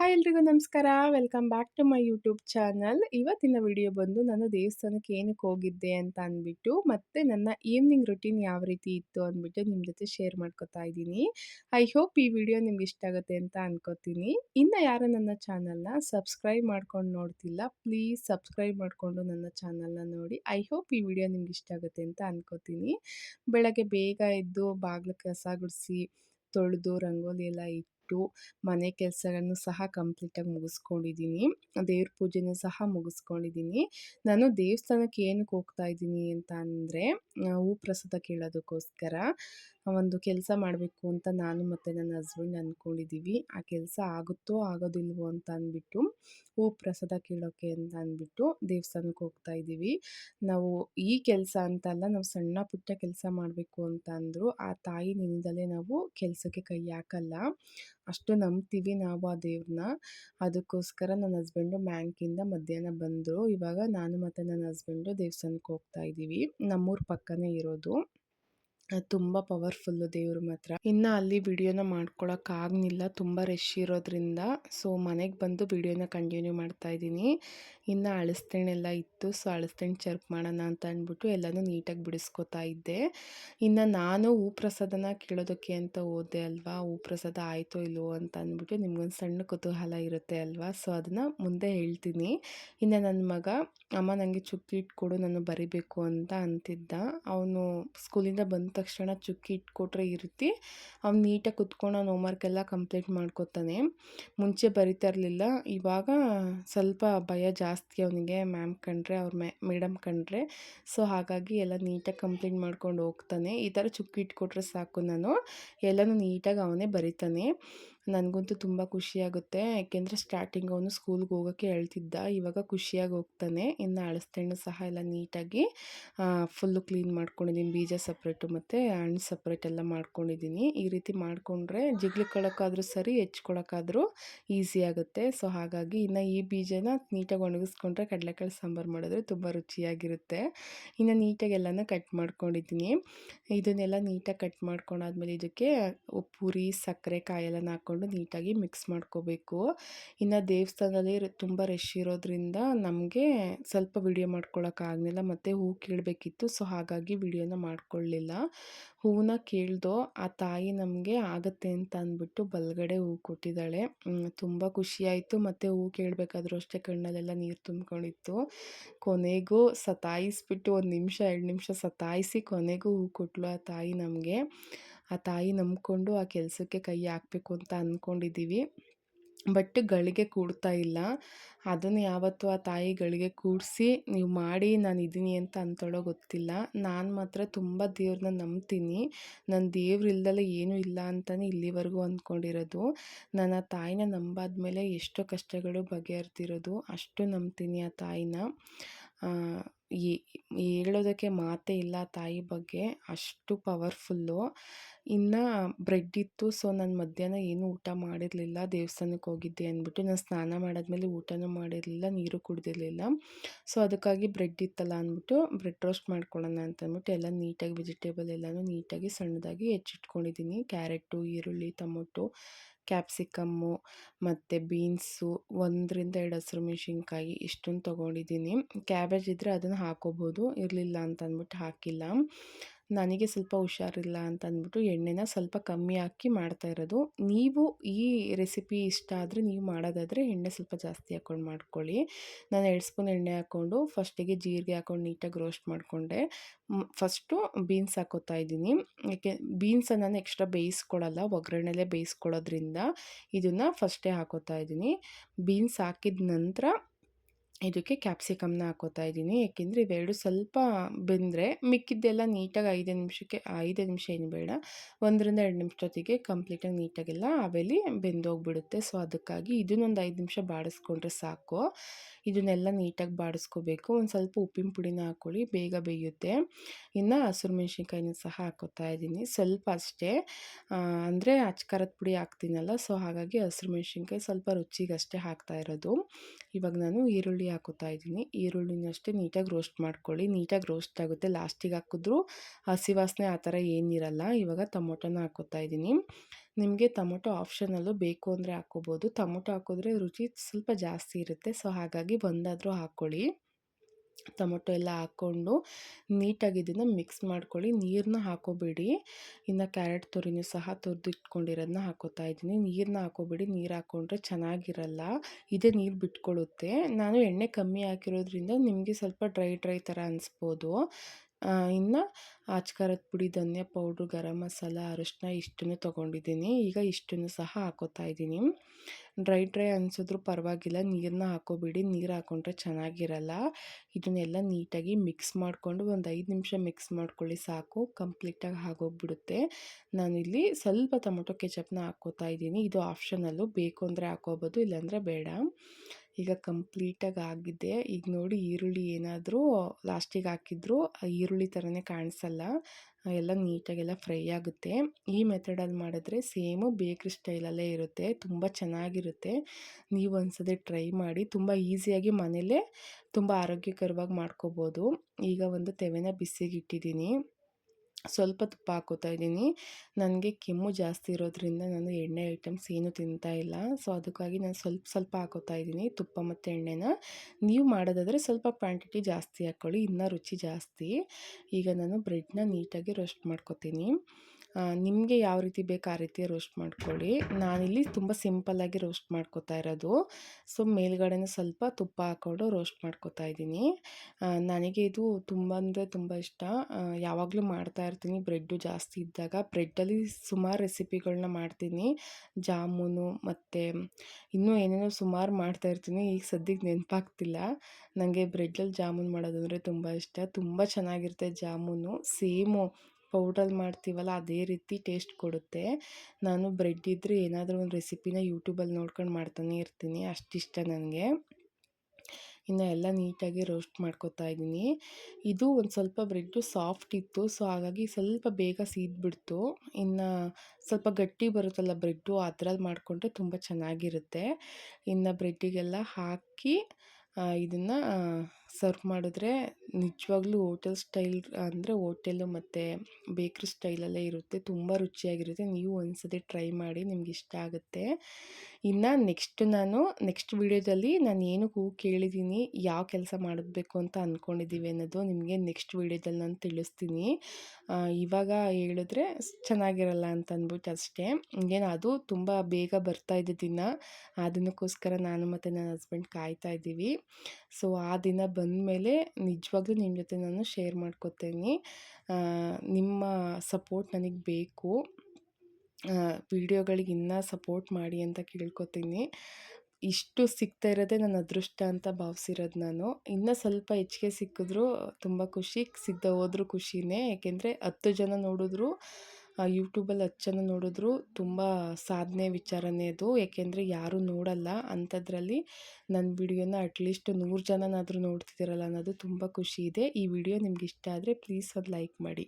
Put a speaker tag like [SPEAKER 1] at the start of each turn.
[SPEAKER 1] Hi ಎಲ್ರಿಗೂ ನಮಸ್ಕಾರ. Welcome back to my YouTube channel. ಇವತ್ತಿನ ವಿಡಿಯೋ ಬಂದು ನಾನು ದೇವಸ್ಥಾನಕ್ಕೆ ಏನಕ್ಕೆ ಹೋಗಿದ್ದೆ ಅಂತ ಅಂದ್ಬಿಟ್ಟು, ಮತ್ತೆ ನನ್ನ ಈವ್ನಿಂಗ್ ರುಟೀನ್ ಯಾವ ರೀತಿ ಇತ್ತು ಅಂದ್ಬಿಟ್ಟು ನಿಮ್ಮ ಜೊತೆ ಶೇರ್ ಮಾಡ್ಕೊತಾ ಇದ್ದೀನಿ. ಐ ಹೋಪ್ ಈ ವಿಡಿಯೋ ನಿಮ್ಗೆ ಇಷ್ಟ ಆಗುತ್ತೆ ಅಂತ ಅನ್ಕೋತೀನಿ. ಇನ್ನು ಯಾರು ನನ್ನ ಚಾನಲ್ನ ಸಬ್ಸ್ಕ್ರೈಬ್ ಮಾಡ್ಕೊಂಡು ನೋಡ್ತಿಲ್ಲ ಪ್ಲೀಸ್ ಸಬ್ಸ್ಕ್ರೈಬ್ ಮಾಡಿಕೊಂಡು ನನ್ನ ಚಾನಲ್ನ ನೋಡಿ. ಐ ಹೋಪ್ ಈ ವಿಡಿಯೋ ನಿಮ್ಗೆ ಇಷ್ಟ ಆಗುತ್ತೆ ಅಂತ ಅನ್ಕೋತೀನಿ. ಬೆಳಗ್ಗೆ ಬೇಗ ಎದ್ದು ಬಾಗಿಲು ಕಸ ಗುಡಿಸಿ, ತೊಳೆದು, ರಂಗೋಲಿ ಎಲ್ಲ ಇಟ್ಟು ಮನೆ ಕೆಲಸಗಳನ್ನು ಸಹ ಕಂಪ್ಲೀಟಾಗಿ ಮುಗಿಸ್ಕೊಂಡಿದ್ದೀನಿ. ದೇವ್ರ ಪೂಜೆನೂ ಸಹ ಮುಗಿಸ್ಕೊಂಡಿದ್ದೀನಿ. ನಾನು ದೇವಸ್ಥಾನಕ್ಕೆ ಏನಕ್ಕೆ ಹೋಗ್ತಾ ಇದ್ದೀನಿ ಅಂತ ಅಂದರೆ ಹೂ ಪ್ರಸಾದ ಕೇಳೋದಕ್ಕೋಸ್ಕರ ಒಂದು ಕೆಲಸ ಮಾಡಬೇಕು ಅಂತ ನಾನು ಮತ್ತು ನನ್ನ ಹಸ್ಬೆಂಡ್ ಅಂದ್ಕೊಂಡಿದ್ದೀವಿ ಆ ಕೆಲಸ ಆಗುತ್ತೋ ಆಗೋದಿಲ್ವೋ ಅಂತ ಅಂದ್ಬಿಟ್ಟು ಹೂ ಪ್ರಸಾದ ಕೇಳೋಕ್ಕೆ ಅಂತ ಅಂದ್ಬಿಟ್ಟು ದೇವಸ್ಥಾನಕ್ಕೆ ಹೋಗ್ತಾ ಇದ್ದೀವಿ. ನಾವು ಈ ಕೆಲಸ ಅಂತಲ್ಲ ನಾವು ಸಣ್ಣ ಪುಟ್ಟ ಕೆಲಸ ಮಾಡಬೇಕು ಅಂತ ಅಂದರು, ಆ ತಾಯಿ ನಿಂದಲೇ ನಾವು ಕೆಲಸಕ್ಕೆ ಕೈ ಹಾಕಲ್ಲ. ಅಷ್ಟು ನಂಬ್ತೀವಿ ನಾವು ಆ ದೇವ್ರನ್ನ ಅದಕ್ಕೋಸ್ಕರ ನನ್ನ ಹಸ್ಬೆಂಡು ಬ್ಯಾಂಕಿಂದ ಮಧ್ಯಾಹ್ನ ಬಂದರು. ಇವಾಗ ನಾನು ಮತ್ತು ನನ್ನ ಹಸ್ಬೆಂಡು ದೇವಸ್ಥಾನಕ್ಕೆ ಹೋಗ್ತಾ ಇದ್ದೀವಿ. ನಮ್ಮೂರ ಪಕ್ಕನೇ ಇರೋದು. ತುಂಬ ಪವರ್ಫುಲ್ಲು ದೇವರು ಮಾತ್ರ. ಇನ್ನು ಅಲ್ಲಿ ವಿಡಿಯೋನ ಮಾಡ್ಕೊಳಕ್ಕಾಗಲಿಲ್ಲ ತುಂಬ ರಶ್ ಇರೋದ್ರಿಂದ. ಸೊ ಮನೆಗೆ ಬಂದು ವಿಡಿಯೋನ ಕಂಟಿನ್ಯೂ ಮಾಡ್ತಾ ಇದ್ದೀನಿ. ಇನ್ನು ಅಳಸ್ತೇಣೆಲ್ಲ ಇತ್ತು. ಸೊ ಅಳಸ್ತೇಣು ಚರ್ಪ್ ಮಾಡೋಣ ಅಂತ ಅಂದ್ಬಿಟ್ಟು ಎಲ್ಲನೂ ನೀಟಾಗಿ ಬಿಡಿಸ್ಕೊತಾ ಇದ್ದೆ. ಇನ್ನು ನಾನು ಹೂ ಪ್ರಸಾದನ ಕೇಳೋದಕ್ಕೆ ಅಂತ ಹೋದೆ ಅಲ್ವಾ? ಹೂ ಪ್ರಸಾದ ಆಯಿತೋ ಇಲ್ವೋ ಅಂತ ಅಂದ್ಬಿಟ್ಟು ನಿಮ್ಗೊಂದು ಸಣ್ಣ ಕುತೂಹಲ ಇರುತ್ತೆ ಅಲ್ವಾ? ಸೊ, ಅದನ್ನು ಮುಂದೆ ಹೇಳ್ತೀನಿ. ಇನ್ನು ನನ್ನ ಮಗ, ಅಮ್ಮ ನನಗೆ ಚುಕ್ಕಿ ಇಟ್ಕೊಡು, ನಾನು ಬರಿಬೇಕು ಅಂತ ಅಂತಿದ್ದ. ಅವನು ಸ್ಕೂಲಿಂದ ಬಂದ ತಕ್ಷಣ ಚುಕ್ಕಿ ಇಟ್ಕೊಟ್ರೆ ಇರುತ್ತೆ ಅವ್ನು ನೀಟಾಗಿ ಕುತ್ಕೊಂಡು ಅವ್ನು ಹೋಮ್ವರ್ಕ್ ಎಲ್ಲ ಕಂಪ್ಲೀಟ್ ಮಾಡ್ಕೊತಾನೆ. ಮುಂಚೆ ಬರಿತಾ ಇರಲಿಲ್ಲ. ಇವಾಗ ಸ್ವಲ್ಪ ಭಯ ಜಾಸ್ತಿ ಅವನಿಗೆ ಮ್ಯಾಮ್ ಕಂಡ್ರೆ ಅವ್ರ ಮೇ, ಮೇಡಮ್ ಕಂಡ್ರೆ. ಸೊ, ಹಾಗಾಗಿ ಎಲ್ಲ ನೀಟಾಗಿ ಕಂಪ್ಲೀಟ್ ಮಾಡ್ಕೊಂಡು ಹೋಗ್ತಾನೆ. ಈ ಥರ ಚುಕ್ಕಿ ಇಟ್ಕೊಟ್ರೆ ಸಾಕು ನಾನು. ಎಲ್ಲನೂ ನೀಟಾಗಿ ಅವನೇ ಬರಿತಾನೆ. ನನಗಂತೂ ತುಂಬ ಖುಷಿಯಾಗುತ್ತೆ. ಯಾಕೆಂದರೆ ಸ್ಟಾರ್ಟಿಂಗ್ ಅವನು ಸ್ಕೂಲ್ಗೆ ಹೋಗೋಕ್ಕೆ ಹೇಳ್ತಿದ್ದ. ಇವಾಗ ಖುಷಿಯಾಗಿ ಹೋಗ್ತಾನೆ. ಇನ್ನು ಅಳಸ್ತಣ್ಣು ಸಹ ಎಲ್ಲ ನೀಟಾಗಿ. ಫುಲ್ಲು ಕ್ಲೀನ್ ಮಾಡ್ಕೊಂಡಿದ್ದೀನಿ ಬೀಜ ಸಪ್ರೇಟು ಮತ್ತು ಹಣ್ಣು ಸಪ್ರೇಟ್ ಎಲ್ಲ ಮಾಡ್ಕೊಂಡಿದ್ದೀನಿ ಈ ರೀತಿ ಮಾಡಿಕೊಂಡ್ರೆ ಜಿಗ್ಲಿಕ್ಕೊಳ್ಳೋಕ್ಕಾದ್ರೂ ಸರಿ ಹೆಚ್ಕೊಳಕ್ಕಾದ್ರೂ ಈಸಿ ಆಗುತ್ತೆ. ಸೊ ಹಾಗಾಗಿ ಇನ್ನು ಈ ಬೀಜನ ನೀಟಾಗಿ ಒಣಗಿಸ್ಕೊಂಡ್ರೆ ಕಡಲೆಕಾಳು ಸಾಂಬಾರು ಮಾಡಿದ್ರೆ ತುಂಬ ರುಚಿಯಾಗಿರುತ್ತೆ. ಇನ್ನು ನೀಟಾಗಿ ಎಲ್ಲನೂ ಕಟ್ ಮಾಡ್ಕೊಂಡಿದ್ದೀನಿ ಇದನ್ನೆಲ್ಲ ನೀಟಾಗಿ ಕಟ್ ಮಾಡ್ಕೊಂಡಾದ್ಮೇಲೆ ಇದಕ್ಕೆ ಪುರಿ, ಸಕ್ಕರೆ, ಕಾಯೆಲ್ಲ ಹಾಕ್ಕೊಂಡು ನೀಟಾಗಿ ಮಿಕ್ಸ್ ಮಾಡ್ಕೋಬೇಕು. ಇನ್ನು ದೇವಸ್ಥಾನದಲ್ಲಿ ತುಂಬ ರಶ್ ಇರೋದ್ರಿಂದ ನಮಗೆ ಸ್ವಲ್ಪ ವಿಡಿಯೋ ಮಾಡ್ಕೊಳ್ಳೋಕ್ಕಾಗಲಿಲ್ಲ ಮತ್ತು ಹೂ ಕೀಳಬೇಕಿತ್ತು, ಸೊ ಹಾಗಾಗಿ ವಿಡಿಯೋನ ಮಾಡ್ಕೊಳ್ಳಿಲ್ಲ ಹೂವನ್ನ ಕೇಳ್ದೋ, ಆ ತಾಯಿ ನಮಗೆ ಆಗತ್ತೆ ಅಂತ ಅಂದ್ಬಿಟ್ಟು ಬಲಗಡೆ ಹೂ ಕೊಟ್ಟಿದ್ದಾಳೆ. ತುಂಬ ಖುಷಿಯಾಯಿತು, ಮತ್ತು ಹೂ ಕೇಳಬೇಕಾದ್ರೂ ಅಷ್ಟೇ ಕಣ್ಣಲ್ಲೆಲ್ಲ ನೀರು ತುಂಬ್ಕೊಂಡಿತ್ತು. ಕೊನೆಗೂ ಸತಾಯಿಸ್ಬಿಟ್ಟು ಒಂದು ನಿಮಿಷ, ಎರಡು ನಿಮಿಷ ಸತಾಯಿಸಿ ಕೊನೆಗೂ ಹೂ ಕೊಟ್ಟಳು ಆ ತಾಯಿ ನಮಗೆ. ಆ ತಾಯಿ ನಂಬ್ಕೊಂಡು ಆ ಕೆಲಸಕ್ಕೆ ಕೈ ಹಾಕಬೇಕು ಅಂತ ಅಂದ್ಕೊಂಡಿದ್ದೀವಿ ಬಟ್ ಗಳಿಗೆ ಕೂಡ್ತಾ ಇಲ್ಲ. ಅದನ್ನು ಯಾವತ್ತೂ ಆ ತಾಯಿ ಗಳಿಗೆ ಕೂಡಿಸಿ ನೀವು ಮಾಡಿ ನಾನು ಇದ್ದೀನಿ ಅಂತ ಅಂತಳೋ ಗೊತ್ತಿಲ್ಲ. ನಾನು ಮಾತ್ರ ತುಂಬ ದೇವ್ರನ್ನ ನಂಬ್ತೀನಿ. ನನ್ನ ದೇವ್ರು ಏನೂ ಇಲ್ಲ ಅಂತಲೇ ಇಲ್ಲಿವರೆಗೂ ಅಂದ್ಕೊಂಡಿರೋದು ನಾನು ಆ ತಾಯಿನ ನಂಬಾದ್ಮೇಲೆ ಎಷ್ಟೋ ಕಷ್ಟಗಳು ಬಗೆಹರ್ತಿರೋದು ಅಷ್ಟು ನಂಬ್ತೀನಿ ಆ ತಾಯಿನ. ಹೇಳೋದಕ್ಕೆ ಮಾತೇ ಇಲ್ಲ ತಾಯಿ ಬಗ್ಗೆ, ಅಷ್ಟು ಪವರ್ಫುಲ್ಲು. ಇನ್ನು ಬ್ರೆಡ್ ಇತ್ತು, ಸೊ ನಾನು ಮಧ್ಯಾಹ್ನ ಏನೂ ಊಟ ಮಾಡಿರಲಿಲ್ಲ ದೇವಸ್ಥಾನಕ್ಕೆ ಹೋಗಿದ್ದೆ ಅಂದ್ಬಿಟ್ಟು ನಾನು ಸ್ನಾನ ಮಾಡಾದ್ಮೇಲೆ ಊಟನೂ ಮಾಡಿರಲಿಲ್ಲ, ನೀರು ಕುಡಿದಿರಲಿಲ್ಲ. ಸೊ ಅದಕ್ಕಾಗಿ ಬ್ರೆಡ್ ಇತ್ತಲ್ಲ ಅಂದ್ಬಿಟ್ಟು, ಬ್ರೆಡ್ ರೋಸ್ಟ್ ಮಾಡ್ಕೊಳ್ಳೋಣ ಅಂತ ಅಂದ್ಬಿಟ್ಟು ಎಲ್ಲ ನೀಟಾಗಿ ವೆಜಿಟೇಬಲ್ ಎಲ್ಲನೂ ನೀಟಾಗಿ ಸಣ್ಣದಾಗಿ ಹೆಚ್ಚಿಟ್ಕೊಂಡಿದ್ದೀನಿ. ಕ್ಯಾರೆಟು, ಈರುಳ್ಳಿ, ಟೊಮೊಟೊ, ಕ್ಯಾಪ್ಸಿಕಮ್ಮು, ಮತ್ತು ಬೀನ್ಸು, ಒಂದರಿಂದ ಎರಡು ಹಸಿರು ಮೆಣಸಿನ್ಕಾಯಿ ಇಷ್ಟನ್ನು ತೊಗೊಂಡಿದ್ದೀನಿ. ಕ್ಯಾಬೇಜ್ ಇದ್ದರೆ ಅದನ್ನು ಹಾಕೋಬೋದು. ಇರಲಿಲ್ಲ ಅಂತ ಅಂದ್ಬಿಟ್ಟು ಹಾಕಿಲ್ಲ. ನನಗೆ ಸ್ವಲ್ಪ ಹುಷಾರಿಲ್ಲ ಅಂತ ಅಂದ್ಬಿಟ್ಟು ಎಣ್ಣೆನ ಸ್ವಲ್ಪ ಕಮ್ಮಿ ಹಾಕಿ ಮಾಡ್ತಾ ಇರೋದು. ನೀವು ಈ ರೆಸಿಪಿ ಇಷ್ಟ ಆದರೆ ನೀವು ಮಾಡೋದಾದರೆ ಎಣ್ಣೆ ಸ್ವಲ್ಪ ಜಾಸ್ತಿ ಹಾಕ್ಕೊಂಡು ಮಾಡ್ಕೊಳ್ಳಿ. ನಾನು ಎರಡು ಸ್ಪೂನ್ ಎಣ್ಣೆ ಹಾಕ್ಕೊಂಡು ಫಸ್ಟಿಗೆ ಜೀರಿಗೆ ಹಾಕ್ಕೊಂಡು ನೀಟಾಗಿ ರೋಸ್ಟ್ ಮಾಡಿಕೊಂಡೆ. ಫಸ್ಟು ಬೀನ್ಸ್ ಹಾಕೋತಾ ಇದ್ದೀನಿ. ಯಾಕೆ ಬೀನ್ಸನ್ನು ನಾನು ಎಕ್ಸ್ಟ್ರಾ ಬೇಯಿಸ್ಕೊಳ್ಳಲ್ಲ ಒಗ್ಗರಣೆಲೇ ಬೇಯಿಸ್ಕೊಳ್ಳೋದ್ರಿಂದ ಇದನ್ನು ಫಸ್ಟೇ ಹಾಕೋತಾ ಇದ್ದೀನಿ. ಬೀನ್ಸ್ ಹಾಕಿದ ನಂತರ ಇದಕ್ಕೆ ಕ್ಯಾಪ್ಸಿಕಮ್ನ ಹಾಕೋತಾ ಇದ್ದೀನಿ. ಏಕೆಂದರೆ ಇವೆರಡು ಸ್ವಲ್ಪ ಬೆಂದರೆ ಮಿಕ್ಕಿದ್ದೆಲ್ಲ ನೀಟಾಗಿ ಐದೇ ನಿಮಿಷಕ್ಕೆ, ಐದೇ ನಿಮಿಷ ಏನು ಬೇಡ. ಒಂದರಿಂದ ಎರಡು ನಿಮಿಷದೊತ್ತಿಗೆ ಕಂಪ್ಲೀಟಾಗಿ ನೀಟಾಗೆಲ್ಲ ಆಮೇಲೆ ಬೆಂದೋಗ್ಬಿಡುತ್ತೆ. ಸೊ ಅದಕ್ಕಾಗಿ ಇದನ್ನೊಂದು ಐದು ನಿಮಿಷ ಬಾಡಿಸ್ಕೊಂಡ್ರೆ ಸಾಕು. ಇದನ್ನೆಲ್ಲ ನೀಟಾಗಿ ಬಾಡಿಸ್ಕೋಬೇಕು. ಒಂದು ಸ್ವಲ್ಪ ಉಪ್ಪಿನ ಪುಡಿನ ಹಾಕ್ಕೊಳ್ಳಿ ಬೇಗ ಬೇಯುತ್ತೆ. ಇನ್ನು ಹಸಿರು ಮೆಣಸಿನ್ಕಾಯಿನ ಸಹ ಹಾಕೋತಾ ಇದ್ದೀನಿ. ಸ್ವಲ್ಪ ಅಷ್ಟೇ. ಅಂದರೆ ಅಚ್ಕಾರದ ಪುಡಿ ಹಾಕ್ತೀನಲ್ಲ, ಸೊ ಹಾಗಾಗಿ ಹಸಿರು ಮೆಣಸಿನ್ಕಾಯಿ ಸ್ವಲ್ಪ ರುಚಿಗಷ್ಟೇ ಹಾಕ್ತಾ ಇರೋದು. ಇವಾಗ ನಾನು ಈರುಳ್ಳಿ ಹಾಕೋತಾ ಇದ್ದೀನಿ. ಈರುಳ್ಳಿನ ಅಷ್ಟೇ ನೀಟಾಗಿ ರೋಸ್ಟ್ ಮಾಡ್ಕೊಳ್ಳಿ. ನೀಟಾಗಿ ರೋಸ್ಟ್ ಆಗುತ್ತೆ. ಲಾಸ್ಟಿಗೆ ಹಾಕಿದ್ರು ಹಸಿ ವಾಸನೆ ಆ ಥರ ಏನಿರಲ್ಲ. ಇವಾಗ ಟೊಮೊಟೊನ ಹಾಕೋತಾ ಇದ್ದೀನಿ. ನಿಮಗೆ ಟೊಮೊಟೊ ಆಪ್ಷನಲ್ಲೂ ಬೇಕು ಅಂದರೆ ಹಾಕ್ಕೋಬೋದು ಟೊಮೊಟೊ ಹಾಕಿದ್ರೆ ರುಚಿ ಸ್ವಲ್ಪ ಜಾಸ್ತಿ ಇರುತ್ತೆ. ಸೊ ಹಾಗಾಗಿ ಒಂದಾದರೂ ಹಾಕ್ಕೊಳ್ಳಿ ಟೊಮೊಟೊ ಎಲ್ಲ ಹಾಕ್ಕೊಂಡು ನೀಟಾಗಿ ಇದನ್ನು ಮಿಕ್ಸ್ ಮಾಡ್ಕೊಳ್ಳಿ. ನೀರನ್ನ ಹಾಕೋಬೇಡಿ. ಇನ್ನು ಕ್ಯಾರೆಟ್ ತುರಿನೂ ಸಹ ತುರಿದಿಟ್ಕೊಂಡಿರೋದನ್ನ ಹಾಕೋತಾ ಇದ್ದೀನಿ. ನೀರನ್ನ ಹಾಕೋಬೇಡಿ. ನೀರು ಹಾಕ್ಕೊಂಡ್ರೆ ಚೆನ್ನಾಗಿರಲ್ಲ. ಇದೇ ನೀರು ಬಿಟ್ಕೊಳ್ಳುತ್ತೆ ನಾನು ಎಣ್ಣೆ ಕಮ್ಮಿ ಹಾಕಿರೋದ್ರಿಂದ ನಿಮಗೆ ಸ್ವಲ್ಪ ಡ್ರೈ ಡ್ರೈ ಥರ ಅನಿಸ್ಬೋದು. ಇನ್ನು ಆಚ್ಕಾರದ ಪುಡಿ, ಧನಿಯಾ ಪೌಡ್ರು, ಗರಂ ಮಸಾಲ, ಅರಶಿನ ಇಷ್ಟನ್ನು ತೊಗೊಂಡಿದ್ದೀನಿ. ಈಗ ಇಷ್ಟನ್ನು ಸಹ ಹಾಕೋತಾ ಇದ್ದೀನಿ. ಡ್ರೈ ಡ್ರೈ ಅನಿಸಿದ್ರು ಪರವಾಗಿಲ್ಲ. ನೀರನ್ನ ಹಾಕೋಬೇಡಿ. ನೀರು ಹಾಕ್ಕೊಂಡ್ರೆ ಚೆನ್ನಾಗಿರಲ್ಲ. ಇದನ್ನೆಲ್ಲ ನೀಟಾಗಿ ಮಿಕ್ಸ್ ಮಾಡಿಕೊಂಡು ಒಂದು ಐದು ನಿಮಿಷ ಮಿಕ್ಸ್ ಮಾಡ್ಕೊಳ್ಳಿ ಸಾಕು. ಕಂಪ್ಲೀಟಾಗಿ ಆಗೋಗ್ಬಿಡುತ್ತೆ. ನಾನಿಲ್ಲಿ ಸ್ವಲ್ಪ ಟೊಮೊಟೊ ಕೆಚಪ್ನ ಹಾಕ್ಕೋತಾ ಇದ್ದೀನಿ. ಇದು ಆಪ್ಷನಲ್ಲು. ಬೇಕು ಅಂದರೆ ಹಾಕೋಬೋದು, ಇಲ್ಲಾಂದರೆ ಬೇಡ. ಈಗ ಕಂಪ್ಲೀಟಾಗಿ ಆಗಿದೆ ಈಗ ನೋಡಿ ಈರುಳ್ಳಿ ಏನಾದರೂ ಲಾಸ್ಟಿಗೆ ಹಾಕಿದ್ರು ಈರುಳ್ಳಿ ಥರನೇ ಕಾಣಿಸಲ್ಲ. ಎಲ್ಲ ನೀಟಾಗೆಲ್ಲ ಫ್ರೈ ಆಗುತ್ತೆ. ಈ ಮೆಥಡಲ್ಲಿ ಮಾಡಿದ್ರೆ ಸೇಮು ಬೇಕ್ರಿ ಸ್ಟೈಲಲ್ಲೇ ಇರುತ್ತೆ. ತುಂಬ ಚೆನ್ನಾಗಿರುತ್ತೆ. ನೀವು ಒಂದ್ಸತಿ ಟ್ರೈ ಮಾಡಿ. ತುಂಬ ಈಸಿಯಾಗಿ ಮನೇಲೇ ತುಂಬ ಆರೋಗ್ಯಕರವಾಗಿ ಮಾಡ್ಕೋಬೋದು. ಈಗ ಒಂದು ತೆವೆನ ಬಿಸಿಗೆ ಇಟ್ಟಿದ್ದೀನಿ ಸ್ವಲ್ಪ ತುಪ್ಪ ಹಾಕೋತಾ ಇದ್ದೀನಿ. ನನಗೆ ಕೆಮ್ಮು ಜಾಸ್ತಿ ಇರೋದ್ರಿಂದ ನಾನು ಎಣ್ಣೆ ಐಟಮ್ಸ್ ಏನೂ ತಿಂತಾ ಇಲ್ಲ. ಸೊ, ಅದಕ್ಕಾಗಿ ನಾನು ಸ್ವಲ್ಪ ಸ್ವಲ್ಪ ಹಾಕೋತಾ ಇದ್ದೀನಿ ತುಪ್ಪ ಮತ್ತು ಎಣ್ಣೆನ. ನೀವು ಮಾಡೋದಾದರೆ ಸ್ವಲ್ಪ ಕ್ವಾಂಟಿಟಿ ಜಾಸ್ತಿ ಹಾಕ್ಕೊಳ್ಳಿ ಇನ್ನೂ ರುಚಿ ಜಾಸ್ತಿ. ಈಗ ನಾನು ಬ್ರೆಡ್ನ ನೀಟಾಗಿ ರೋಸ್ಟ್ ಮಾಡ್ಕೊತೀನಿ. ನಿಮಗೆ ಯಾವ ರೀತಿ ಬೇಕು ಆ ರೀತಿ ರೋಸ್ಟ್ ಮಾಡ್ಕೊಳ್ಳಿ. ನಾನಿಲ್ಲಿ ತುಂಬ ಸಿಂಪಲ್ಲಾಗಿ ರೋಸ್ಟ್ ಮಾಡ್ಕೋತಾ ಇರೋದು. ಸೊ ಮೇಲ್ಗಡೆ ಸ್ವಲ್ಪ ತುಪ್ಪ ಹಾಕ್ಕೊಂಡು ರೋಸ್ಟ್ ಮಾಡ್ಕೋತಾ ಇದ್ದೀನಿ. ನನಗೆ ಇದು ತುಂಬ ಅಂದರೆ ತುಂಬ ಇಷ್ಟ. ಯಾವಾಗಲೂ ಮಾಡ್ತಾ ಇರ್ತೀನಿ. ಬ್ರೆಡ್ಡು ಜಾಸ್ತಿ ಇದ್ದಾಗ ಬ್ರೆಡ್ಡಲ್ಲಿ ಸುಮಾರು ರೆಸಿಪಿಗಳನ್ನ ಮಾಡ್ತೀನಿ. ಜಾಮೂನು ಮತ್ತು ಇನ್ನೂ ಏನೇನೋ ಸುಮಾರು ಮಾಡ್ತಾ ಇರ್ತೀನಿ. ಈಗ ಸದ್ಯಕ್ಕೆ ನೆನಪಾಗ್ತಿಲ್ಲ. ನನಗೆ ಬ್ರೆಡ್ಡಲ್ಲಿ ಜಾಮೂನು ಮಾಡೋದಂದರೆ ತುಂಬ ಇಷ್ಟ. ತುಂಬ ಚೆನ್ನಾಗಿರುತ್ತೆ ಜಾಮೂನು. ಸೇಮು ಪೌಡ್ರಲ್ಲಿ ಮಾಡ್ತೀವಲ್ಲ, ಅದೇ ರೀತಿ ಟೇಸ್ಟ್ ಕೊಡುತ್ತೆ. ನಾನು ಬ್ರೆಡ್ ಇದ್ದರೆ ಏನಾದರೂ ಒಂದು ರೆಸಿಪಿನ ಯೂಟ್ಯೂಬಲ್ಲಿ ನೋಡ್ಕೊಂಡು ಮಾಡ್ತಾನೆ ಇರ್ತೀನಿ ಅಷ್ಟಿಷ್ಟ ನನಗೆ. ಇನ್ನು ಎಲ್ಲ ನೀಟಾಗಿ ರೋಸ್ಟ್ ಮಾಡ್ಕೊತಾ ಇದ್ದೀನಿ. ಇದು ಒಂದು ಸ್ವಲ್ಪ ಬ್ರೆಡ್ಡು ಸಾಫ್ಟ್ ಇತ್ತು, ಸೊ ಹಾಗಾಗಿ ಸ್ವಲ್ಪ ಬೇಗ ಸೀದ್ಬಿಡ್ತು. ಇನ್ನು ಸ್ವಲ್ಪ ಗಟ್ಟಿ ಬರುತ್ತಲ್ಲ ಬ್ರೆಡ್ಡು, ಅದ್ರಲ್ಲಿ ಮಾಡಿಕೊಂಡ್ರೆ ತುಂಬ ಚೆನ್ನಾಗಿರುತ್ತೆ. ಇನ್ನು ಬ್ರೆಡ್ಡಿಗೆಲ್ಲ ಹಾಕಿ ಇದನ್ನು ಸರ್ವ್ ಮಾಡಿದ್ರೆ ನಿಜವಾಗ್ಲೂ ಹೋಟೆಲ್ ಸ್ಟೈಲ್ ಅಂದರೆ ಹೋಟೆಲು ಮತ್ತು ಬೇಕ್ರಿ ಸ್ಟೈಲಲ್ಲೇ ಇರುತ್ತೆ. ತುಂಬ ರುಚಿಯಾಗಿರುತ್ತೆ. ನೀವು ಒಂದ್ಸತಿ ಟ್ರೈ ಮಾಡಿ ನಿಮ್ಗೆ ಇಷ್ಟ ಆಗುತ್ತೆ. ಇನ್ನು ನೆಕ್ಸ್ಟ್ ನಾನು, ನೆಕ್ಸ್ಟ್ ವೀಡಿಯೋದಲ್ಲಿ ನಾನು ಏನು ಹೂ ಕೇಳಿದ್ದೀನಿ, ಯಾವ ಕೆಲಸ ಮಾಡಬೇಕು ಅಂತ ಅಂದ್ಕೊಂಡಿದ್ದೀವಿ ಅನ್ನೋದು ನಿಮಗೆ ನೆಕ್ಸ್ಟ್ ವೀಡಿಯೋದಲ್ಲಿ ನಾನು ತಿಳಿಸ್ತೀನಿ. ಇವಾಗ ಹೇಳಿದ್ರೆ ಚೆನ್ನಾಗಿರಲ್ಲ ಅಂತ ಅಂದ್ಬಿಟ್ಟು ಅಷ್ಟೇ. ಹಿಂಗೇನು ಅದು ತುಂಬ ಬೇಗ ಬರ್ತಾ ಇದ್ದ ದಿನ. ಆ ದಿನಕ್ಕೋಸ್ಕರ ನಾನು ಮತ್ತು ನನ್ನ ಹಸ್ಬೆಂಡ್ ಕಾಯ್ತಾ ಇದ್ದೀವಿ. ಸೊ ಆ ದಿನ ಬಂದಮೇಲೆ ನಿಜವಾಗ್ಲೂ ನಿಮ್ಮ ಜೊತೆ ನಾನು ಶೇರ್ ಮಾಡ್ಕೋತೀನಿ. ನಿಮ್ಮ ಸಪೋರ್ಟ್ ನನಗೆ ಬೇಕು. ವೀಡಿಯೋಗಳಿಗೆ ಇನ್ನೂ ಸಪೋರ್ಟ್ ಮಾಡಿ ಅಂತ ಕೇಳ್ಕೊತೀನಿ. ಇಷ್ಟು ಸಿಗ್ತಾ ಇರೋದೇ ನನ್ನ ಅದೃಷ್ಟ ಅಂತ ಭಾವಿಸಿರೋದು ನಾನು. ಇನ್ನೂ ಸ್ವಲ್ಪ ಹೆಚ್ಚಿಗೆ ಸಿಕ್ಕಿದ್ರು ತುಂಬ ಖುಷಿ, ಸಿಗದೆ ಹೋದ್ರೂ ಖುಷಿನೇ. ಏಕೆಂದರೆ ಹತ್ತು ಜನ ನೋಡಿದ್ರು ಯೂಟ್ಯೂಬಲ್ಲಿ ಜನ ನೋಡಿದ್ರು ತುಂಬ ಸಾಧನೆ ವಿಚಾರನೇ ಅದು. ಏಕೆಂದರೆ ಯಾರೂ ನೋಡಲ್ಲ. ಅಂಥದ್ರಲ್ಲಿ ನನ್ನ ವಿಡಿಯೋನ ಅಟ್ಲೀಸ್ಟ್ ನೂರು ಜನನಾದರೂ ನೋಡ್ತಿದ್ದೀರಲ್ಲ ಅನ್ನೋದು ತುಂಬ ಖುಷಿ ಇದೆ. ಈ ವಿಡಿಯೋ ನಿಮ್ಗೆ ಇಷ್ಟ ಆದರೆ ಪ್ಲೀಸ್ ಒಂದು ಲೈಕ್ ಮಾಡಿ.